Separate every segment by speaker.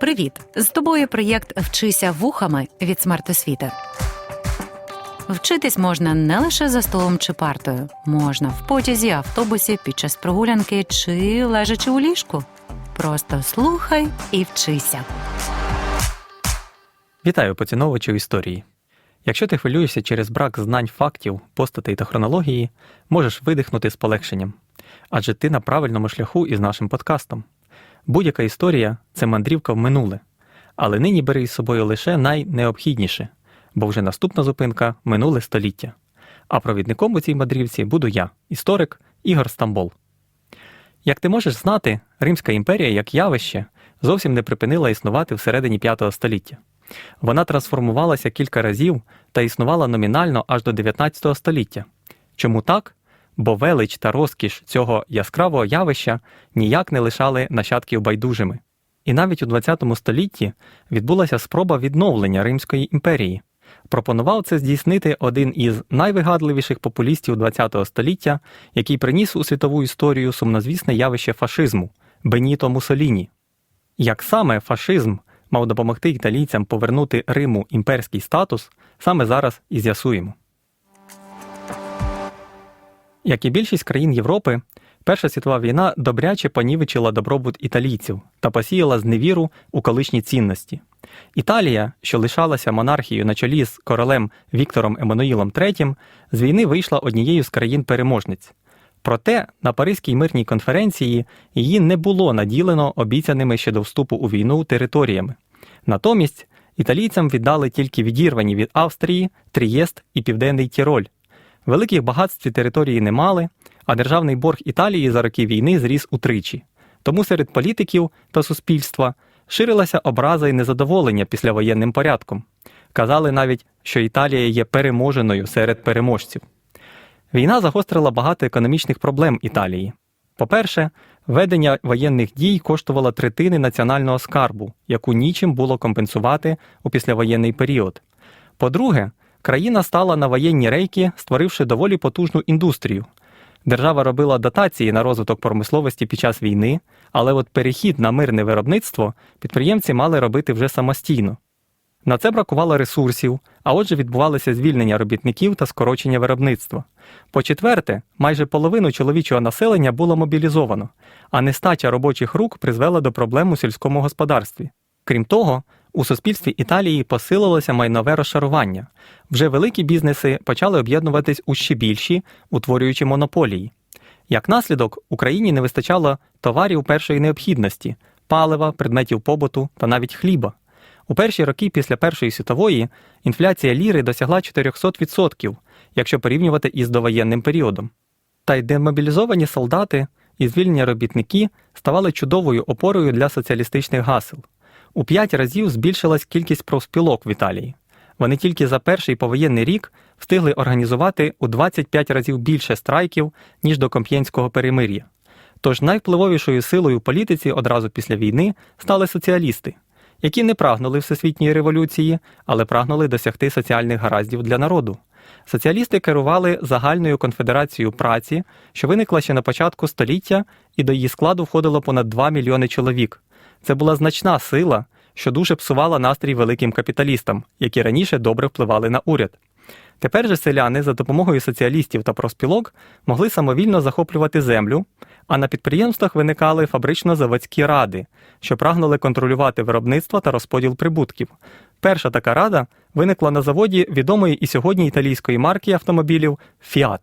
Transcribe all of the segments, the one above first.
Speaker 1: Привіт! З тобою проєкт Вчися вухами від смертосвіти. Вчитись можна не лише за столом чи партою, можна в потязі, автобусі, під час прогулянки чи лежачи у ліжку. Просто слухай і вчися.
Speaker 2: Вітаю поціновувачів історії. Якщо ти хвилюєшся через брак знань фактів, постатей та хронології, можеш видихнути з полегшенням. Адже ти на правильному шляху із нашим подкастом. Будь-яка історія це мандрівка в минуле, але нині бери із собою лише найнеобхідніше, бо вже наступна зупинка минуле століття. А провідником у цій мандрівці буду я, історик Ігор Стамбол. Як ти можеш знати, Римська імперія як явище зовсім не припинила існувати всередині V століття. Вона трансформувалася кілька разів та існувала номінально аж до 19 століття. Чому так? Бо велич та розкіш цього яскравого явища ніяк не лишали нащадків байдужими. І навіть у 20 столітті відбулася спроба відновлення Римської імперії. Пропонував це здійснити один із найвигадливіших популістів ХХ століття, який приніс у світову історію сумнозвісне явище фашизму Беніто Муссоліні. Як саме фашизм мав допомогти італійцям повернути Риму імперський статус, саме зараз і з'ясуємо. Як і більшість країн Європи, Перша світова війна добряче понівечила добробут італійців та посіяла зневіру у колишні цінності. Італія, що лишалася монархією на чолі з королем Віктором Еммануїлом III, з війни вийшла однією з країн-переможниць. Проте на Паризькій мирній конференції її не було наділено обіцяними ще до вступу у війну територіями. Натомість італійцям віддали тільки відірвані від Австрії, Трієст і Південний Тіроль. Великих багатств ці території не мали, а державний борг Італії за роки війни зріс утричі. Тому серед політиків та суспільства ширилася образа і незадоволення післявоєнним порядком. Казали навіть, що Італія є переможеною серед переможців. Війна загострила багато економічних проблем Італії. По-перше, ведення воєнних дій коштувало третини національного скарбу, яку нічим було компенсувати у післявоєнний період. По-друге, країна стала на воєнні рейки, створивши доволі потужну індустрію. Держава робила дотації на розвиток промисловості під час війни, але от перехід на мирне виробництво підприємці мали робити вже самостійно. На це бракувало ресурсів, а отже, відбувалося звільнення робітників та скорочення виробництва. По-четверте, майже половину чоловічого населення було мобілізовано, а нестача робочих рук призвела до проблем у сільському господарстві. Крім того, у суспільстві Італії посилилося майнове розшарування. Вже великі бізнеси почали об'єднуватись у ще більші, утворюючи монополії. Як наслідок, Україні не вистачало товарів першої необхідності палива, предметів побуту та навіть хліба. У перші роки після Першої світової інфляція ліри досягла 400%, якщо порівнювати із довоєнним періодом. Та й демобілізовані солдати і звільнені робітники ставали чудовою опорою для соціалістичних гасел. У п'ять разів збільшилась кількість профспілок в Італії. Вони тільки за перший повоєнний рік встигли організувати у 25 разів більше страйків, ніж до Комп'єнського перемир'я. Тож найвпливовішою силою в політиці одразу після війни стали соціалісти, які не прагнули всесвітньої революції, але прагнули досягти соціальних гараздів для народу. Соціалісти керували загальною конфедерацією праці, що виникла ще на початку століття, і до її складу входило понад 2 мільйони чоловік. Це була значна сила, що дуже псувала настрій великим капіталістам, які раніше добре впливали на уряд. Тепер же селяни за допомогою соціалістів та профспілок могли самовільно захоплювати землю, а на підприємствах виникали фабрично-заводські ради, що прагнули контролювати виробництво та розподіл прибутків. Перша така рада виникла на заводі відомої і сьогодні італійської марки автомобілів Fiat.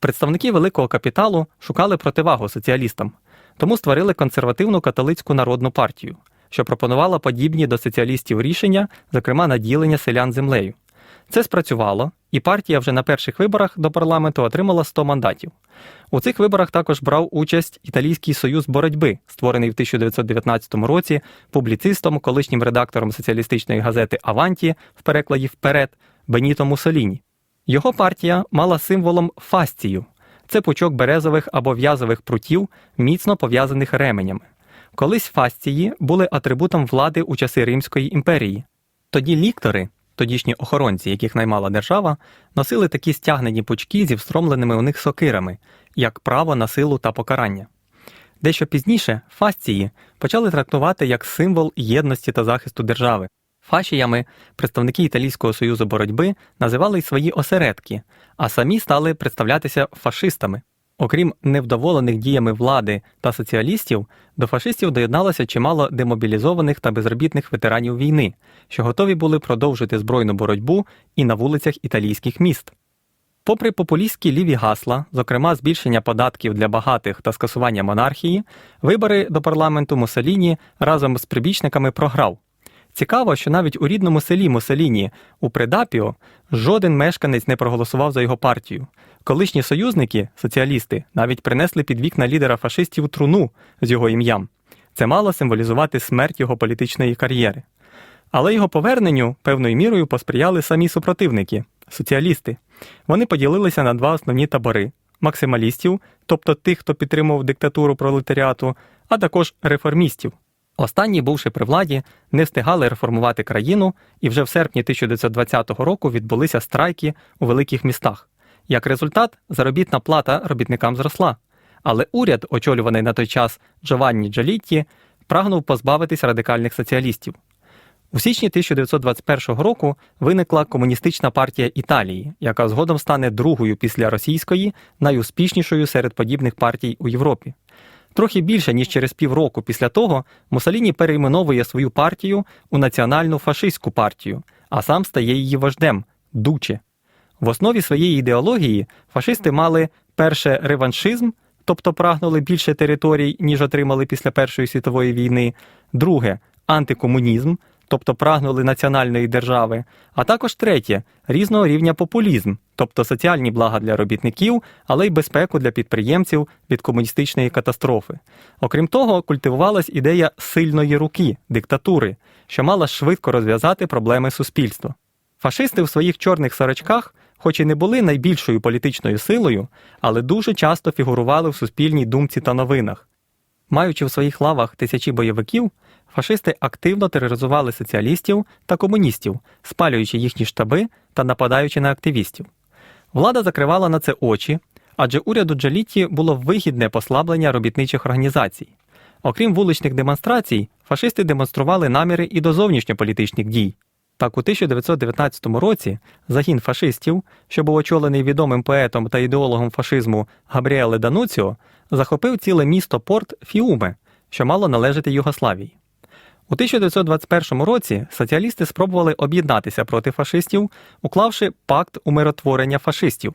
Speaker 2: Представники великого капіталу шукали противагу соціалістам, тому створили консервативну католицьку народну партію, що пропонувала подібні до соціалістів рішення, зокрема наділення селян землею. Це спрацювало, і партія вже на перших виборах до парламенту отримала 100 мандатів. У цих виборах також брав участь Італійський союз боротьби, створений в 1919 році публіцистом, колишнім редактором соціалістичної газети Аванті в перекладі вперед Беніто Муссоліні. Його партія мала символом фастію це пучок березових або в'язових прутів, міцно пов'язаних ременями. Колись фастії були атрибутом влади у часи Римської імперії. Тоді ліктори, тодішні охоронці, яких наймала держава, носили такі стягнені пучки зі встромленими у них сокирами, як право на силу та покарання. Дещо пізніше фасції почали трактувати як символ єдності та захисту держави. Фашіями представники Італійського союзу боротьби називали й свої осередки, а самі стали представлятися фашистами. Окрім невдоволених діями влади та соціалістів, до фашистів доєдналося чимало демобілізованих та безробітних ветеранів війни, що готові були продовжити збройну боротьбу і на вулицях італійських міст. Попри популістські ліві гасла, зокрема збільшення податків для багатих та скасування монархії, вибори до парламенту Муссоліні разом з прибічниками програв. Цікаво, що навіть у рідному селі Муссоліні у Предапіо жоден мешканець не проголосував за його партію. Колишні союзники, соціалісти, навіть принесли під вікна лідера фашистів труну з його ім'ям. Це мало символізувати смерть його політичної кар'єри. Але його поверненню певною мірою посприяли самі супротивники соціалісти. Вони поділилися на два основні табори максималістів, тобто тих, хто підтримував диктатуру пролетаріату, а також реформістів. Останні, бувши при владі, не встигали реформувати країну, і вже в серпні 1920 року відбулися страйки у великих містах. Як результат, заробітна плата робітникам зросла. Але уряд, очолюваний на той час Джованні Джалітті, прагнув позбавитись радикальних соціалістів. У січні 1921 року виникла комуністична партія Італії, яка згодом стане другою після російської найуспішнішою серед подібних партій у Європі. Трохи більше ніж через півроку після того Мусоліні перейменовує свою партію у національну фашистську партію, а сам стає її вождем Дуче. В основі своєї ідеології фашисти мали перше реваншизм, тобто прагнули більше територій, ніж отримали після Першої світової війни, друге антикомунізм, тобто прагнули національної держави, а також третє різного рівня популізм, тобто соціальні блага для робітників, але й безпеку для підприємців від комуністичної катастрофи. Окрім того, культивувалась ідея сильної руки, диктатури, що мала швидко розв'язати проблеми суспільства. Фашисти в своїх чорних сорочках, хоч і не були найбільшою політичною силою, але дуже часто фігурували в суспільній думці та новинах. Маючи в своїх лавах тисячі бойовиків, фашисти активно тероризували соціалістів та комуністів, спалюючи їхні штаби та нападаючи на активістів. Влада закривала на це очі, адже уряду Джаліті було вигідне послаблення робітничих організацій. Окрім вуличних демонстрацій, фашисти демонстрували наміри і до зовнішньополітичних дій. Так, у 1919 році загін фашистів, що був очолений відомим поетом та ідеологом фашизму Габріеле Дануціо, захопив ціле місто порт Фіуме, що мало належати Югославії. У 1921 році соціалісти спробували об'єднатися проти фашистів, уклавши пакт умиротворення фашистів.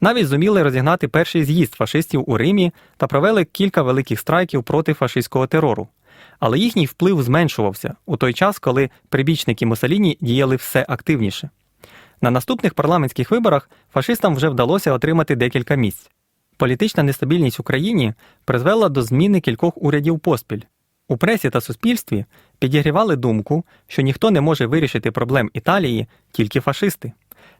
Speaker 2: Навіть зуміли розігнати перший з'їзд фашистів у Римі та провели кілька великих страйків проти фашистського терору. Але їхній вплив зменшувався у той час, коли прибічники Муссоліні діяли все активніше. На наступних парламентських виборах фашистам вже вдалося отримати декілька місць. Політична нестабільність в Україні призвела до зміни кількох урядів поспіль. У пресі та суспільстві підігрівали думку, що ніхто не може вирішити проблем Італії, тільки фашисти.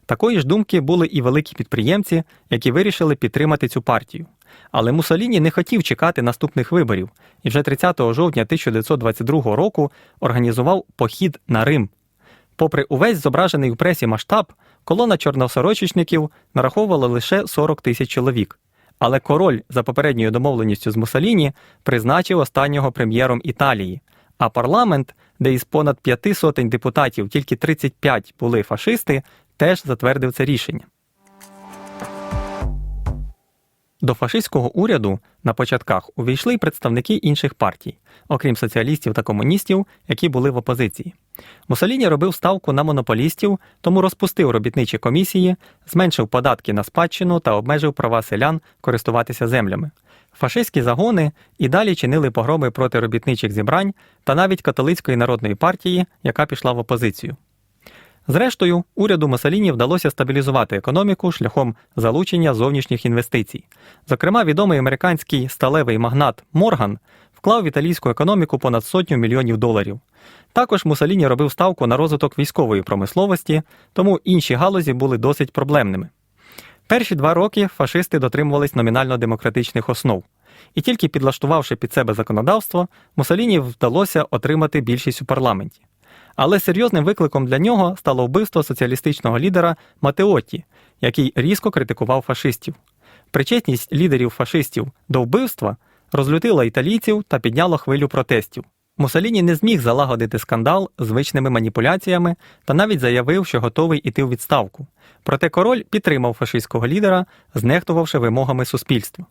Speaker 2: Такої ж думки були і великі підприємці, які вирішили підтримати цю партію. Але Муссоліні не хотів чекати наступних виборів і вже 30 жовтня 1922 року організував похід на Рим. Попри увесь зображений у пресі масштаб, колона чорносорочечників нараховувала лише 40 тисяч чоловік. Але король за попередньою домовленістю з Муссоліні призначив останнього прем'єром Італії, а парламент, де із понад п'яти сотень депутатів тільки 35 були фашисти, теж затвердив це рішення. До фашистського уряду на початках увійшли й представники інших партій, окрім соціалістів та комуністів, які були в опозиції. Муссоліні робив ставку на монополістів, тому розпустив робітничі комісії, зменшив податки на спадщину та обмежив права селян користуватися землями. Фашистські загони і далі чинили погроми проти робітничих зібрань та навіть католицької народної партії, яка пішла в опозицію. Зрештою, уряду Муссоліні вдалося стабілізувати економіку шляхом залучення зовнішніх інвестицій. Зокрема, відомий американський сталевий магнат Морган вклав в італійську економіку понад сотню мільйонів доларів. Також Муссоліні робив ставку на розвиток військової промисловості, тому інші галузі були досить проблемними. Перші два роки фашисти дотримувались номінально демократичних основ, і тільки підлаштувавши під себе законодавство, Муссоліні вдалося отримати більшість у парламенті. Але серйозним викликом для нього стало вбивство соціалістичного лідера Матеотті, який різко критикував фашистів. Причетність лідерів фашистів до вбивства розлютило італійців та підняло хвилю протестів. Мусоліні не зміг залагодити скандал звичними маніпуляціями та навіть заявив, що готовий іти у відставку. Проте король підтримав фашистського лідера, знехтувавши вимогами суспільства.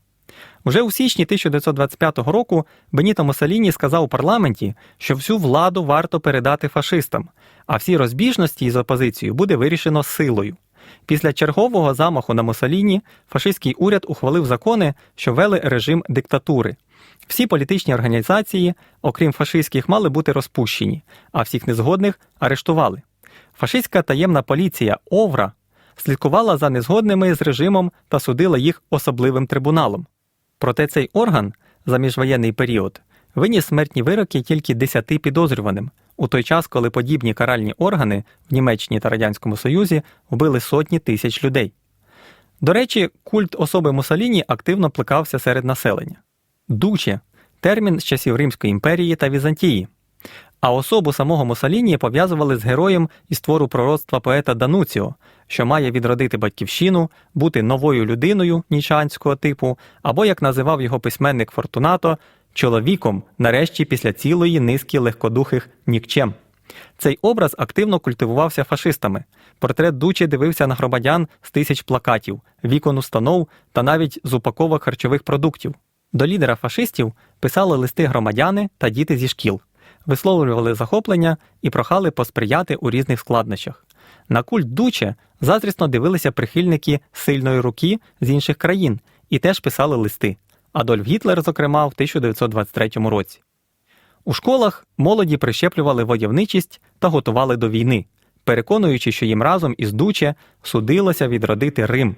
Speaker 2: Уже у січні 1925 року Беніто Муссоліні сказав у парламенті, що всю владу варто передати фашистам, а всі розбіжності із опозицією буде вирішено силою. Після чергового замаху на Муссоліні фашистський уряд ухвалив закони, що вели режим диктатури. Всі політичні організації, окрім фашистських, мали бути розпущені, а всіх незгодних арештували. Фашистська таємна поліція Овра слідкувала за незгодними з режимом та судила їх особливим трибуналом. Проте цей орган за міжвоєнний період виніс смертні вироки тільки 10 підозрюваним, у той час, коли подібні каральні органи в Німеччині та Радянському Союзі вбили сотні тисяч людей. До речі, культ особи Мусоліні активно плекався серед населення. Дуче термін з часів Римської імперії та Візантії. А особу самого Мусоліні пов'язували з героєм із твору пророцтва поета Дануціо, що має відродити батьківщину, бути новою людиною нічанського типу, або, як називав його письменник Фортунато, чоловіком, нарешті після цілої низки легкодухих нікчем. Цей образ активно культивувався фашистами. Портрет Дучі дивився на громадян з тисяч плакатів, вікон установ та навіть з упаковок харчових продуктів. До лідера фашистів писали листи громадяни та діти зі шкіл, висловлювали захоплення і прохали посприяти у різних складнощах. На культ Дуче заздрісно дивилися прихильники сильної руки з інших країн і теж писали листи. Адольф Гітлер, зокрема, в 1923 році. У школах молоді прищеплювали войовничість та готували до війни, переконуючи, що їм разом із Дуче судилося відродити Рим.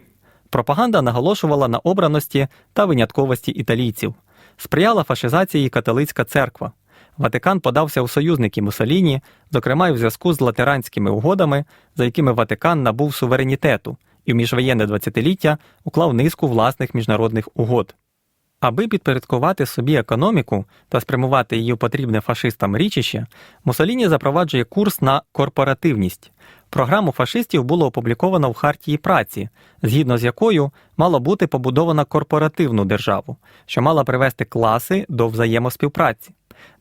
Speaker 2: Пропаганда наголошувала на обраності та винятковості італійців, сприяла фашизації католицька церква. Ватикан подався у союзники Мусоліні, зокрема й в зв'язку з латеранськими угодами, за якими Ватикан набув суверенітету і в міжвоєнне 20-ліття уклав низку власних міжнародних угод. Аби підпорядкувати собі економіку та спрямувати її в потрібне фашистам річище, Мусоліні запроваджує курс на корпоративність. Програму фашистів було опубліковано в Хартії праці, згідно з якою мало бути побудована корпоративну державу, що мала привести класи до взаємоспівпраці.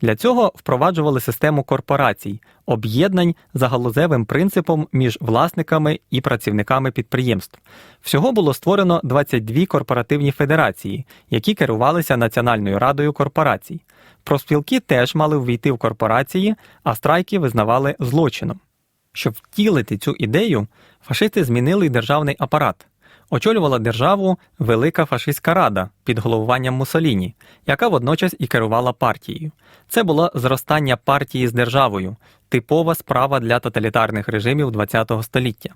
Speaker 2: Для цього впроваджували систему корпорацій, об'єднань за галузевим принципом між власниками і працівниками підприємств. Всього було створено 22 корпоративні федерації, які керувалися Національною радою корпорацій. Профспілки теж мали ввійти в корпорації, а страйки визнавали злочином. Щоб втілити цю ідею, фашисти змінили державний апарат. Очолювала державу Велика фашистська рада під головуванням Мусоліні, яка водночас і керувала партією. Це було зростання партії з державою, типова справа для тоталітарних режимів ХХ століття.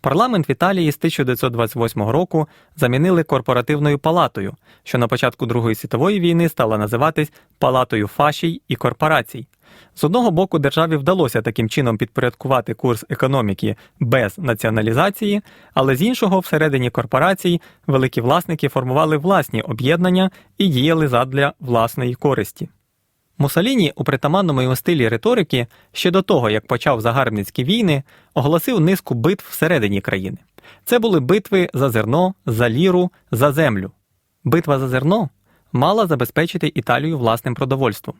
Speaker 2: Парламент в Італії з 1928 року замінили корпоративною палатою, що на початку Другої світової війни стала називатись Палатою фашій і корпорацій. З одного боку, державі вдалося таким чином підпорядкувати курс економіки без націоналізації, але з іншого, всередині корпорацій, великі власники формували власні об'єднання і діяли задля власної користі. Мусоліні у притаманному йому стилі риторики ще до того, як почав загарбницькі війни, оголосив низку битв всередині країни. Це були битви за зерно, за ліру, за землю. Битва за зерно мала забезпечити Італію власним продовольством.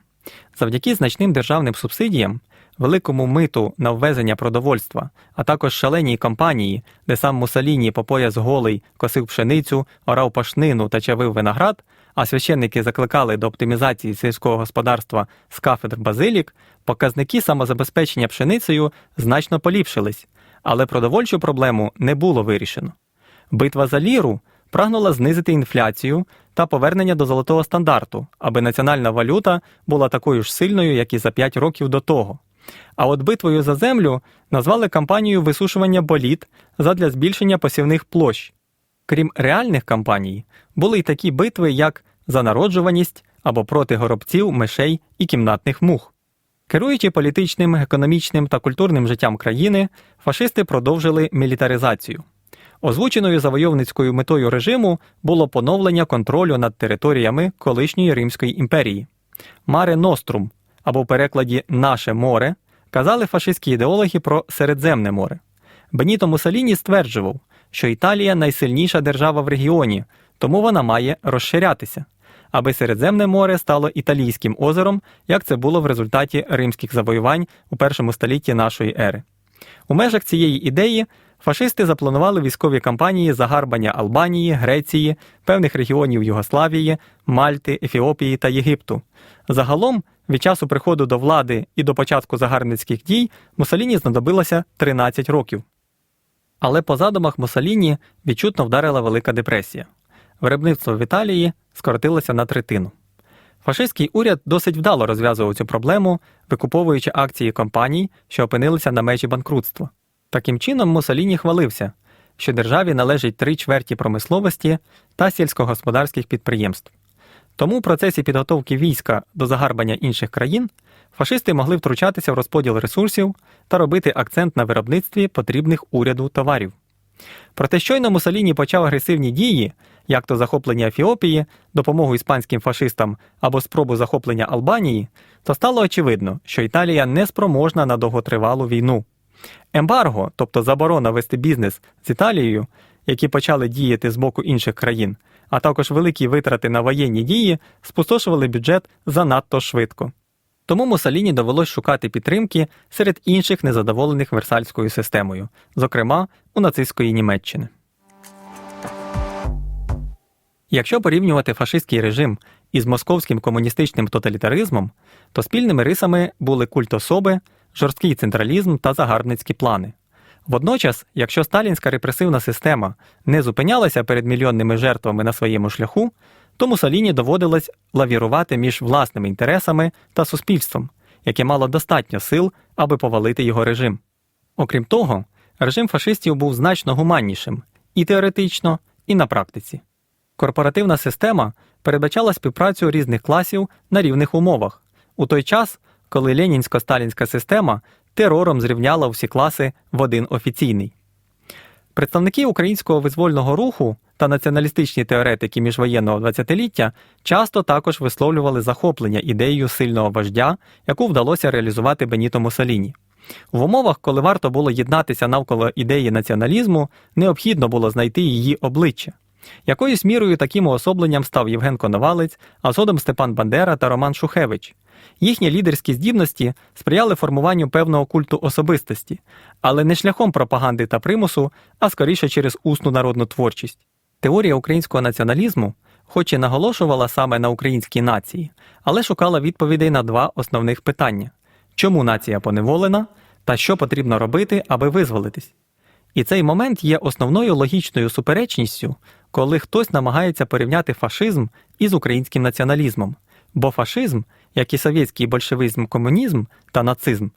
Speaker 2: Завдяки значним державним субсидіям, великому миту на ввезення продовольства, а також шаленій кампанії, де сам Мусоліні по пояс голий косив пшеницю, орав пашнину та чавив виноград, а священники закликали до оптимізації сільського господарства з кафедр базилік, показники самозабезпечення пшеницею значно поліпшились, але продовольчу проблему не було вирішено. Битва за ліру прагнула знизити інфляцію та повернення до золотого стандарту, аби національна валюта була такою ж сильною, як і за 5 років до того. А от битвою за землю назвали кампанію висушування боліт задля збільшення посівних площ. Крім реальних кампаній, були й такі битви, як за народжуваність або проти горобців, мишей і кімнатних мух. Керуючи політичним, економічним та культурним життям країни, фашисти продовжили мілітаризацію. Озвученою завойовницькою метою режиму було поновлення контролю над територіями колишньої Римської імперії. Маре Нострум або в перекладі Наше море казали фашистські ідеологи про Середземне море. Беніто Муссоліні стверджував, що Італія найсильніша держава в регіоні, тому вона має розширятися. аби Середземне море стало італійським озером, як це було в результаті римських завоювань у першому столітті нашої ери. У межах цієї ідеї фашисти запланували військові кампанії загарбання Албанії, Греції, певних регіонів Югославії, Мальти, Ефіопії та Єгипту. Загалом, від часу приходу до влади і до початку загарбницьких дій Муссоліні знадобилося 13 років. Але по задумах Муссоліні відчутно вдарила Велика депресія. Виробництво в Італії скоротилося на третину. Фашистський уряд досить вдало розв'язував цю проблему, викуповуючи акції компаній, що опинилися на межі банкрутства. Таким чином, Муссоліні хвалився, що державі належить три чверті промисловості та сільськогосподарських підприємств. Тому в процесі підготовки війська до загарбання інших країн фашисти могли втручатися в розподіл ресурсів та робити акцент на виробництві потрібних уряду товарів. Проте щойно Муссоліні почав агресивні дії, як то захоплення Ефіопії, допомогу іспанським фашистам або спробу захоплення Албанії, то стало очевидно, що Італія не спроможна на довготривалу війну. Ембарго, тобто заборона вести бізнес з Італією, які почали діяти з боку інших країн, а також великі витрати на воєнні дії, спустошували бюджет занадто швидко. Тому Муссоліні довелось шукати підтримки серед інших незадоволених Версальською системою, зокрема у нацистської Німеччини. Якщо порівнювати фашистський режим із московським комуністичним тоталітаризмом, то спільними рисами були культ особи, жорсткий централізм та загарбницькі плани. Водночас, якщо сталінська репресивна система не зупинялася перед мільйонними жертвами на своєму шляху, то Мусоліні доводилось лавірувати між власними інтересами та суспільством, яке мало достатньо сил, аби повалити його режим. Окрім того, режим фашистів був значно гуманнішим і теоретично, і на практиці. Корпоративна система передбачала співпрацю різних класів на рівних умовах, у той час, коли ленінсько-сталінська система терором зрівняла всі класи в один офіційний. Представники українського визвольного руху та націоналістичні теоретики міжвоєнного двадцятиліття часто також висловлювали захоплення ідеєю сильного вождя, яку вдалося реалізувати Беніто Муссоліні. В умовах, коли варто було єднатися навколо ідеї націоналізму, необхідно було знайти її обличчя. Якоюсь мірою таким уособленням став Євген Коновалець, а згодом Степан Бандера та Роман Шухевич. Їхні лідерські здібності сприяли формуванню певного культу особистості, але не шляхом пропаганди та примусу, а скоріше через усну народну творчість. Теорія українського націоналізму, хоч і наголошувала саме на українській нації, але шукала відповідей на два основних питання: чому нація поневолена та що потрібно робити, аби визволитись. І цей момент є основною логічною суперечністю, коли хтось намагається порівняти фашизм із українським націоналізмом, бо фашизм, як і совєтський большевизм, комунізм та нацизм,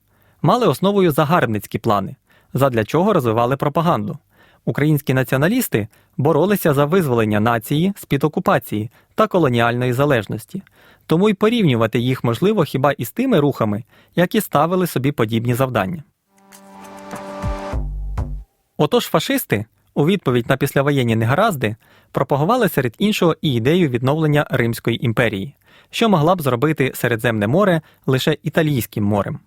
Speaker 2: мали основою загарбницькі плани, задля чого розвивали пропаганду. Українські націоналісти боролися за визволення нації з-під окупації та колоніальної залежності, тому й порівнювати їх можливо хіба із тими рухами, які ставили собі подібні завдання. Отож фашисти, у відповідь на післявоєнні негаразди, пропагували серед іншого і ідею відновлення Римської імперії, що могла б зробити Середземне море лише італійським морем.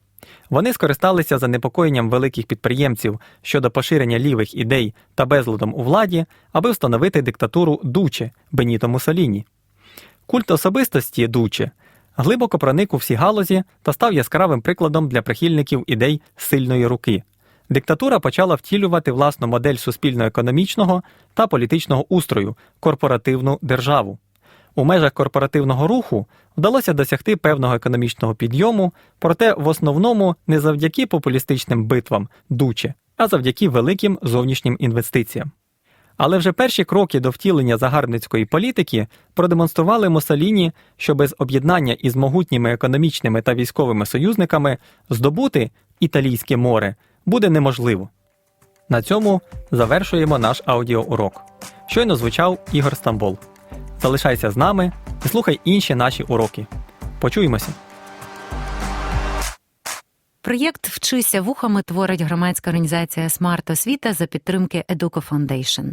Speaker 2: Вони скористалися занепокоєнням великих підприємців щодо поширення лівих ідей та безладом у владі, аби встановити диктатуру Дуче Беніто Муссоліні. Культ особистості Дуче глибоко проник у всі галузі та став яскравим прикладом для прихильників ідей сильної руки. Диктатура почала втілювати власну модель суспільно-економічного та політичного устрою корпоративну державу. У межах корпоративного руху вдалося досягти певного економічного підйому, проте в основному не завдяки популістичним битвам дуче, а завдяки великим зовнішнім інвестиціям. Але вже перші кроки до втілення загарбницької політики продемонстрували Муссоліні, що без об'єднання із могутніми економічними та військовими союзниками здобути італійське море буде неможливо. На цьому завершуємо наш аудіоурок. Щойно звучав Ігор Стамбол. Залишайся з нами і слухай інші наші уроки. Почуємося!
Speaker 1: Проєкт Вчися вухами творить громадська організація Смарт Освіта за підтримки Educo Foundation.